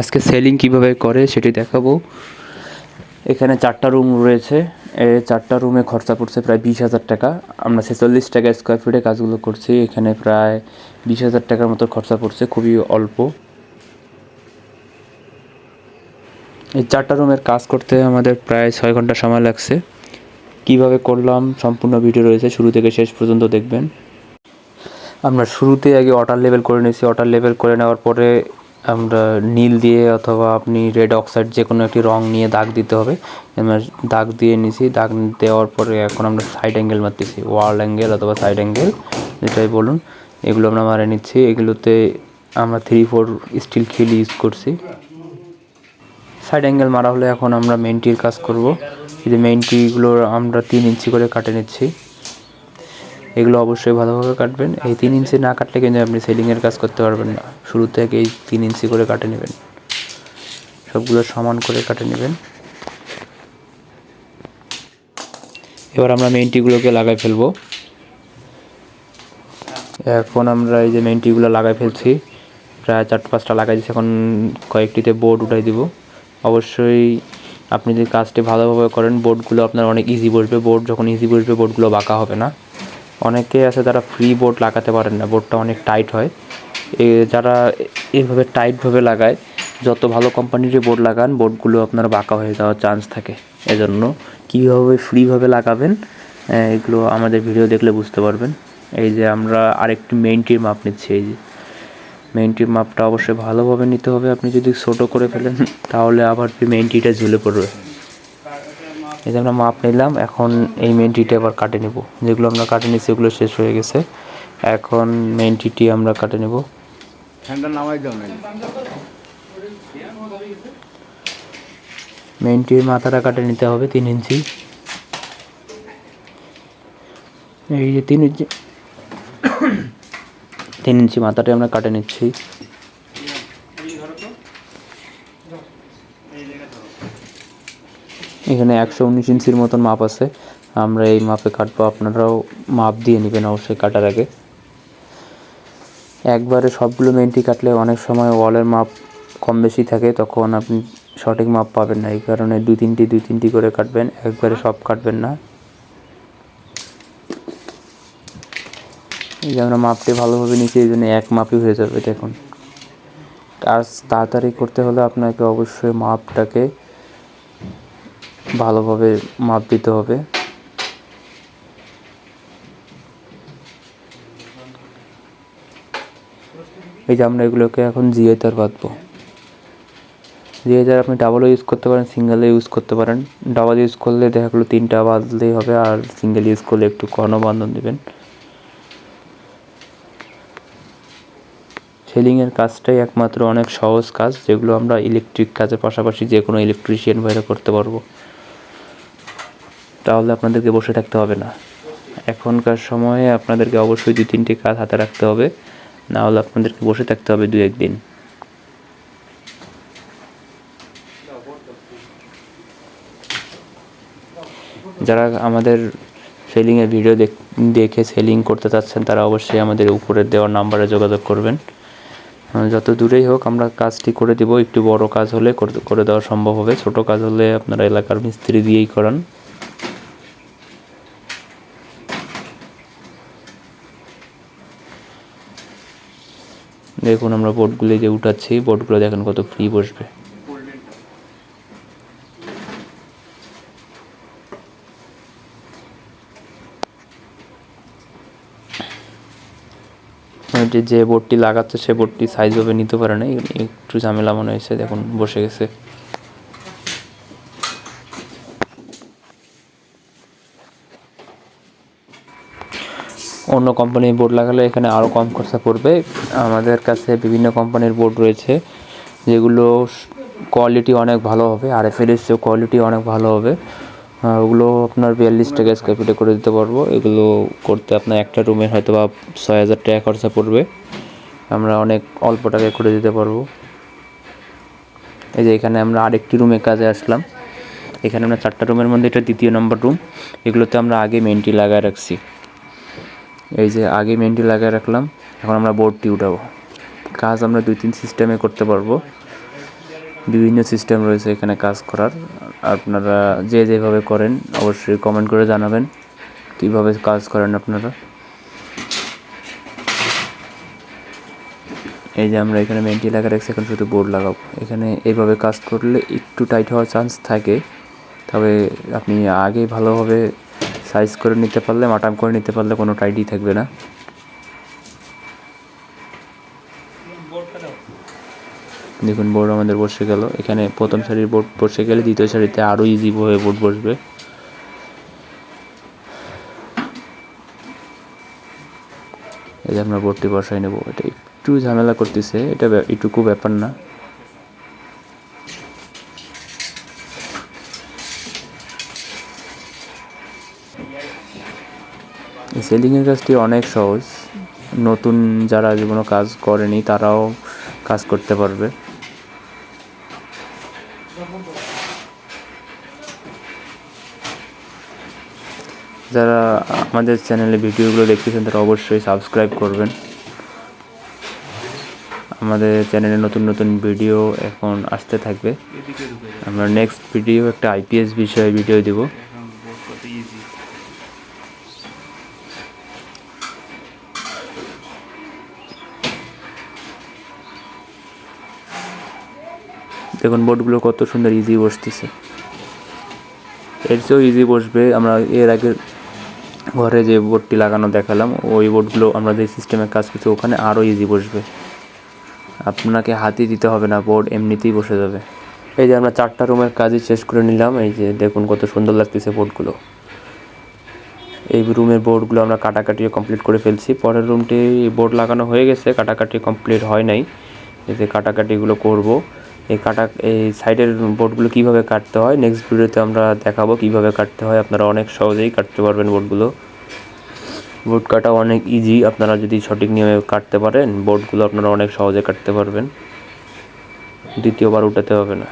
আজকে সেলিং কীভাবে করে সেটি দেখাবো। এখানে চারটা রুম রয়েছে। চারটা রুমে খরচা পড়ছে প্রায় বিশ হাজার টাকা। আমরা ছেচল্লিশ টাকা স্কোয়ার ফিটে কাজগুলো করছি। এখানে প্রায় বিশ হাজার টাকার মতো খরচা পড়ছে, খুবই অল্প। এই চারটা রুমের কাজ করতে আমাদের প্রায় ছয় ঘণ্টা সময় লাগছে। কীভাবে করলাম সম্পূর্ণ ভিডিও রয়েছে, শুরু থেকে শেষ পর্যন্ত দেখবেন। আমরা শুরুতে আগে ওয়াটার লেভেল করে নিয়েছি। ওয়াটার লেভেল করে নেওয়ার পরে আমরা নীল দিয়ে অথবা আপনি রেড অক্সাইড যে কোনো একটি রং নিয়ে দাগ দিতে হবে। আমরা দাগ দিয়ে নিছি, দাগ দেওয়ার পরে এখন আমরা সাইড অ্যাঙ্গেল মারতেছি ওয়াল অ্যাঙ্গেল অথবা সাইড অ্যাঙ্গেল যেটাই বলুন। এগুলো আমরা মারে নিচ্ছি, এগুলোতে আমরা থ্রি ফোর স্টিল খিল ইউজ করছি। সাইড অ্যাঙ্গেল মারা হলে এখন আমরা মেনটির কাজ করব। এই যে মেনটিগুলো আমরা তিন ইঞ্চি করে কাটে নিচ্ছি। এগুলো অবশ্যই ভালোভাবে কাটবেন। এই তিন ইঞ্চি না কাটলে কিন্তু আপনি সেলিংয়ের কাজ করতে পারবেন না। শুরু থেকে এই তিন ইঞ্চি করে কাটে নেবেন। সবগুলো সমান করে কাটে নেবেন। এবার আমরা মেনটিগুলোকে লাগাই ফেলব। এখন আমরা এই যে মেনটিগুলো লাগাই ফেলছি, প্রায় চারটে পাঁচটা লাগাই দিচ্ছি এখন কয়েকটিতে বোর্ড উঠাই দিব। অবশ্যই আপনি যদি কাজটি ভালোভাবে করেন বোর্ডগুলো আপনার অনেক ইজি বসবে। বোর্ড যখন ইজি বসবে বোর্ডগুলো বাঁকা হবে না। অনেকে আছে তারা ফ্রি বোর্ড লাগাতে পারেন না বোর্ডটা অনেক টাইট হয়। এ, যারা এইভাবে টাইটভাবে লাগায়, যত ভালো কোম্পানির বোর্ড লাগান বোর্ডগুলো আপনার বাঁকা হয়ে যাওয়ার চান্স থাকে। এজন্য কীভাবে ফ্রিভাবে লাগাবেন এগুলো আমাদের ভিডিও দেখলে বুঝতে পারবেন। এই যে আমরা আরেকটি মেইনটির মাপ নিচ্ছি, এই যে। মেইনটির মাপটা অবশ্যই ভালোভাবে নিতে হবে। আপনি যদি ছোটো করে ফেলেন, তাহলে আবার মেইনটিটা ঝুলে পড়বে। এই যে আমরা মাপ নিলাম এখন এই মেন টিটা এবার কাটে নেব। যেগুলো আমরা কাটে নিচ্ছি ওগুলো শেষ হয়ে গেছে। এখন মেন টিটি আমরা কাটে নেব। ফ্যানটা নামাই দাও না মেন টির মাথাটা কাটে নিতে হবে তিন ইঞ্চি। এই যে তিন ইঞ্চি তিন ইঞ্চি মাথাটা আমরা কাটে নিচ্ছি। এখানে একশো উনিশ ইঞ্চির মতন মাপ আছে। আমরা এই মাপে কাটবো। আপনারাও মাপ দিয়ে নেবেন অবশ্যই কাটার আগে। একবারে সবগুলো মেনটি কাটলে অনেক সময় ওয়ালের মাপ কম বেশি থাকে, তখন আপনি সঠিক মাপ পাবেন না। এই কারণে দুই তিনটি দুই তিনটি করে কাটবেন। একবারে সব কাটবেন না। এই যে আমরা মাপটি ভালোভাবে নিচ্ছি, এই জন্য এক মাপই হয়ে যাবে দেখুন। কাজ তাড়াতাড়ি করতে হলে আপনাকে অবশ্যই মাপটাকে ভালোভাবে মাপ দিতে হবে। এই যে আমরা এগুলোকে এখন জিএ তার বাঁধবো। জিএ তার আপনি ডাবলও ইউজ করতে পারেন সিঙ্গেলও ইউজ করতে পারেন। ডাবল ইউজ করলে দেখা গেলো তিনটা বাঁধলেই হবে, আর সিঙ্গেল ইউজ করলে একটু কর্ণ বান্ধন দেবেন। সেলিংয়ের কাজটাই একমাত্র অনেক সহজ কাজ, যেগুলো আমরা ইলেকট্রিক কাজের পাশাপাশি যে কোনো ইলেকট্রিশিয়ান বাইরে করতে পারব। তাহলে আপনাদেরকে বসে থাকতে হবে না। এখনকার সময়ে আপনাদেরকে অবশ্যই দু তিনটি কাজ হাতে রাখতে হবে। না হলে আপনাদেরকে বসে থাকতে হবে দু একদিন। যারা আমাদের সেলিংয়ের ভিডিও দেখে সেলিং করতে চাচ্ছেন, তারা অবশ্যই আমাদের উপরের দেওয়ার নাম্বারে যোগাযোগ করবেন। যত দূরেই হোক, আমরা কাজটি করে দিব। একটু বড় কাজ হলে করে দেওয়া সম্ভব হবে। ছোট কাজ হলে আপনারা এলাকার মিস্ত্রি দিয়েই করান। দেখুন আমরা বোর্ডগুলি যে উঠাচ্ছি বোর্ডগুলো দেখেন কত ফ্রি বসবে। যে বোর্ডটি লাগাচ্ছে, সে বোর্ডটি সাইজ ভাবে নিতে পারে না একটু ঝামেলা মনে হয়েছে, দেখুন, বসে গেছে। অন্য কোম্পানির বোর্ড লাগালে এখানে আরও কম খরচা পড়বে। আমাদের কাছে বিভিন্ন কোম্পানির বোর্ড রয়েছে, যেগুলো কোয়ালিটি অনেক ভালো হবে আর এফ এর কোয়ালিটি অনেক ভালো হবে। ওগুলো আপনার বিয়াল্লিশ টাকা স্কোয়ার ফিটে করে দিতে পারব। এগুলো করতে আপনার একটা রুমের হয়তো বা ছয় হাজার টাকা খরচা পড়বে। আমরা অনেক অল্প টাকায় করে দিতে পারব। এই যে এখানে আমরা আরেকটি রুমে কাজে আসলাম। এখানে আমরা চারটা রুমের মধ্যে, এটা দ্বিতীয় নম্বর রুম। এগুলোতে আমরা আগে মেনটি লাগায় রাখছি। এই যে আগে মেনটি লাগিয়ে রাখলাম, এখন আমরা বোর্ডটি উঠাবো। কাজ আমরা দুই তিন সিস্টেমে করতে পারব। বিভিন্ন সিস্টেম রয়েছে এখানে কাজ করার। আপনারা যে যেভাবে করেন, অবশ্যই কমেন্ট করে জানাবেন কীভাবে কাজ করেন আপনারা। এই যে আমরা এখানে মেন্টি লাগা রাখছি, এখন শুধু বোর্ড লাগাবো। এখানে এইভাবে কাজ করলে একটু টাইট হওয়ার চান্স থাকে। তবে আপনি আগে ভালোভাবে সাইজ করে নিতে পারলে মাটাম করে নিতে পারলে কোনো টাইটই থাকবে না। দেখুন বোর্ড আমাদের বসে গেল। এখানে প্রথম শাড়ির বোর্ড বসে গেলে দ্বিতীয় শাড়িতে আরও ইজি হয়ে বোর্ড বসবে। এই যে আমরা বোর্ডটি বসাই নেব। এটা একটু ঝামেলা করতেছে, এটা এটুকু ব্যাপার না। সেলিংয়ের কাজটি অনেক সহজ। নতুন যারা জীবনও কাজ করেনি, তারাও কাজ করতে পারবে। যারা আমাদের চ্যানেলে ভিডিওগুলো দেখতেছেন, তারা অবশ্যই সাবস্ক্রাইব করবেন। আমাদের চ্যানেলে নতুন নতুন ভিডিও এখন আসতে থাকবে। আমরা নেক্সট ভিডিও একটা আইপিএস বিষয়ে ভিডিও দেব। দেখুন বোর্ডগুলো কত সুন্দর ইজি বসতেছে। এর চেয়েও ইজি বসবে, আমরা এর আগে ঘরে যে বোর্ডটি লাগানো দেখালাম, ওই বোর্ডগুলো আমরা যে সিস্টেমে কাজ করছি, ওখানে আরও ইজি বসবে। আপনাকে হাতি দিতে হবে না বোর্ড এমনিতেই বসে যাবে। এই যে আমরা চারটা রুমের কাজই শেষ করে নিলাম, এই যে দেখুন কত সুন্দর লাগতেছে বোর্ডগুলো এই রুমের বোর্ডগুলো আমরা কাটাকাটি কমপ্লিট করে ফেলছি। পরের রুমটি বোর্ড লাগানো হয়ে গেছে, কাটাকাটি কমপ্লিট হয় নাই। এই যে কাটাকাটিগুলো করব। এই কাটা, এই সাইডের বোর্ডগুলো কীভাবে কাটতে হয়? নেক্সট ভিডিওতে আমরা দেখাবো কীভাবে কাটতে হয়। আপনারা অনেক সহজেই কাটতে পারবেন বোর্ডগুলো। বোর্ড কাটা অনেক ইজি আপনারা যদি সঠিক নিয়মে কাটতে পারেন, বোর্ডগুলো আপনারা অনেক সহজে কাটতে পারবেন। দ্বিতীয়বার উঠাতে হবে না।